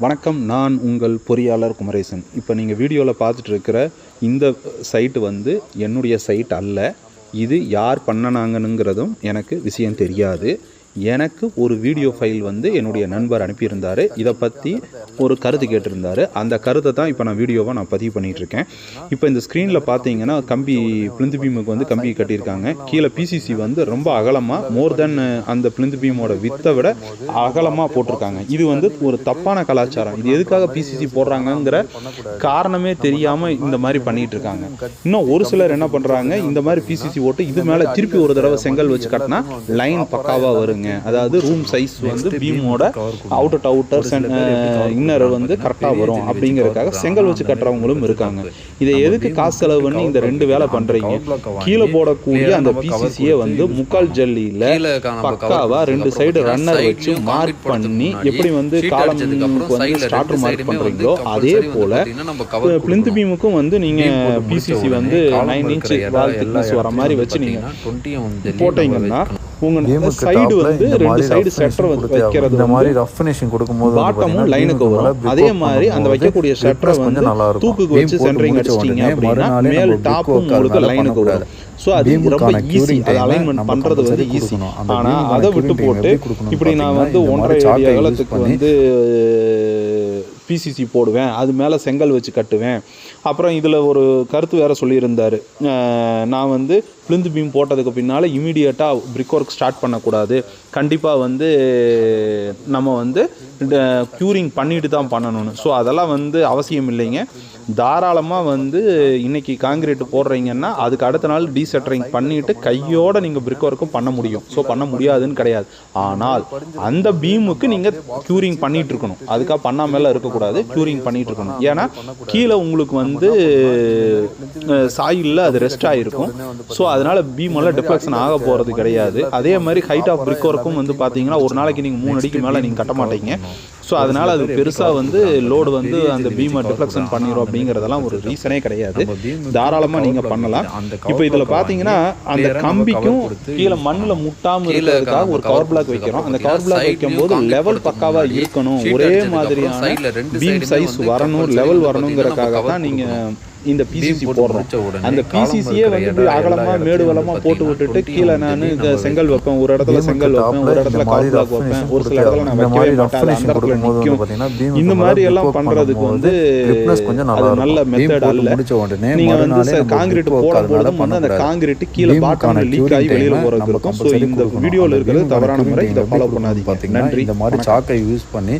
வணக்கம் நான் உங்கள் பொறியாளர் குமரேசன். இப்போ நீங்கள் வீடியோவில் பார்த்துட்டு இருக்கிற இந்த சைட்டு வந்து என்னுடைய சைட் அல்ல. இது யார் பண்ணனாங்கனுங்கிறதும் எனக்கு விஷயம் தெரியாது. எனக்கு ஒரு வீடியோ ஃபைல் வந்து என்னுடைய நண்பர் அனுப்பியிருந்தார். இதை பற்றி ஒரு கருத்து கேட்டிருந்தார். அந்த கருத்தை தான் இப்போ நான் வீடியோவாக நான் பதிவு பண்ணிகிட்ருக்கேன் இப்போ இந்த ஸ்க்ரீனில் பார்த்தீங்கன்னா கம்பி பிளிந்து பீமுக்கு வந்து கம்பி கட்டியிருக்காங்க. கீழே பிசிசி வந்து ரொம்ப அகலமாக மோர் தென் அந்த பிளிந்து பீமோட வித்தை விட அகலமாக போட்டிருக்காங்க. இது வந்து ஒரு தப்பான கலாச்சாரம். இது எதுக்காக பிசிசி போடுறாங்கங்கிற காரணமே தெரியாமல் இந்த மாதிரி பண்ணிகிட்டு இருக்காங்க இன்னும் ஒரு சிலர் என்ன பண்ணுறாங்க இந்த மாதிரி பிசிசி போட்டு இது மேலே திருப்பி ஒரு தடவை செங்கல் வச்சு கட்டினா லைன் பக்காவாக வருங்க. அதாவது ரூம் சைஸ் வந்து பீமோட அவுட்டர் டு அவுட்டர் இன்னர் வந்து கரெக்டாக வரும் அப்படிங்கறதுக்காக செங்கல் வச்சு கட்டுறவங்களும் இருக்காங்க. இதை எதுக்கு காசு செலவு பண்ணி இந்த ரெண்டு வேலை பண்ணுறீங்க கீழே போடக்கூடிய அந்த பிசிசியை வந்து முக்கால் ஜல்லியில் பக்காவா ரெண்டு சைடு ரன்னர் வச்சு மார்க் பண்ணி எப்படி வந்து காலமுக்கு வந்து ஸ்டார்டர் மார்க் பண்றீங்களோ அதே போல பிளிந்து பீமுக்கும் வந்து நீங்க பிசிசி வந்து நைன் இன்ச் வால் திக்னஸ் வர மாதிரி வச்சு நீங்க போட்டீங்கன்னா உங்க சைடு வந்து ரெண்டு சைடு செட்டர் வைக்கிறது இந்த மாதிரி ரஃப் ஃபினிஷிங் கொடுக்கும்போது பாட்டமும் லைனுக்கு வரும். அதே மாதிரி அந்த வைக்கக்கூடிய ஷட்டரை வந்து. தூக்குக்கு வச்சு சென்டரிங் அடிச்சிட்டீங்க அப்படின்னா மேல் work உங்களுக்கு லைனுக்கு வரும். ஸோ அது ரொம்ப ஈஸி அதை அலைன்மெண்ட் பண்ணுறது வந்து ஈஸி ஆனால் அதை விட்டு போட்டு இப்படி நான் வந்து ஒன்றரை அடி அகலத்துக்கு வந்து பிசிசி போடுவேன். அது மேலே செங்கல் வச்சு கட்டுவேன். அப்புறம் இதில் ஒரு கருத்து வேற சொல்லியிருந்தார். நான் வந்து பிளிந்து பீம் போட்டதுக்கு பின்னால் இமீடியட்டாக பிரிக் ஒர்க் ஸ்டார்ட் பண்ணக்கூடாது. கண்டிப்பாக வந்து நம்ம வந்து க்யூரிங் பண்ணிட்டு தான் பண்ணணும்னு. ஸோ அதெல்லாம் வந்து அவசியம் இல்லைங்க. தாராளமாக வந்து இன்றைக்கி காங்கிரீட் போடுறீங்கன்னா அதுக்கு அடுத்த நாள் டீசெட்டரிங் பண்ணிவிட்டு கையோடு நீங்கள் பிரிக் ஒர்க்கும் பண்ண முடியும். ஸோ பண்ண முடியாதுன்னு கிடையாது. ஆனால் அந்த பீமுக்கு நீங்கள் க்யூரிங் பண்ணிகிட்டு இருக்கணும். அதுக்காக பண்ணாமல் இருக்கக்கூடாது க்யூரிங் பண்ணிகிட்டு இருக்கணும். ஏன்னா கீழே உங்களுக்கு வந்து சாயிலில் அது ரெஸ்ட் ஆகிருக்கும் ஸோ அதனால பீம் எல்லாம் டிஃப்ளெக்ஷன் ஆக போகிறது கிடையாது. அதே மாதிரி ஹைட் ஆஃப் பிரிக் ஒர்க்கும் வந்து பார்த்தீங்கன்னா ஒரு நாளைக்கு நீங்கள் மூணு அடிக்கு மேலே நீங்கள் கட்ட மாட்டீங்க. ஸோ அதனால அது பெருசாக வந்து லோடு வந்து அந்த பீமை டிஃப்ளெக்ஷன் பண்ணிடும் அப்படிங்கிறதெல்லாம் ஒரு ரீசனே கிடையாது. தாராளமாக நீங்கள் பண்ணலாம். இப்போ இதில் பார்த்தீங்கன்னா அந்த கம்பிக்கும் கீழே மண்ணில் முட்டாமல் இருக்கிறதுக்காக ஒரு கவர் பிளாக் வைக்கிறோம். அந்த கவர் பிளாக் வைக்கும்போது லெவல் பக்காவாக இருக்கணும். ஒரே மாதிரியான பீம் சைஸ் வரணும் லெவல் வரணுங்கிறதுக்காக தான் நீங்கள் இந்த பிசிசி போடுறோம். அந்த பிசிசியே வந்து அகலமா மேடு வளமா போட்டு விட்டுட்டு கீழே நான் இந்த செங்கல் வைப்பேன் ஒரு இடத்துல செங்கல் வைப்பேன் ஒரு இடத்துல கவர் பிளாக் வைப்பேன். ஒரு சில இடத்துல நான் வைக்கவே மாட்டேன். அந்த இடத்துல நிற்கும். இந்த மாதிரி எல்லாம் பண்றதுக்கு வந்து அது நல்ல மெத்தட் அல்ல. நீங்க வந்து காங்கிரீட் போடும்போது வந்து அந்த காங்கிரீட் கீழே பாட்டம்ல லீக் ஆகி வெளியில போறது இருக்கும். ஸோ இந்த வீடியோல இருக்கிறது தவறான முறை இதை ஃபாலோ பண்ணாதீங்க. நன்றி. இந்த மாதிரி சாக்கை யூஸ் பண்ணி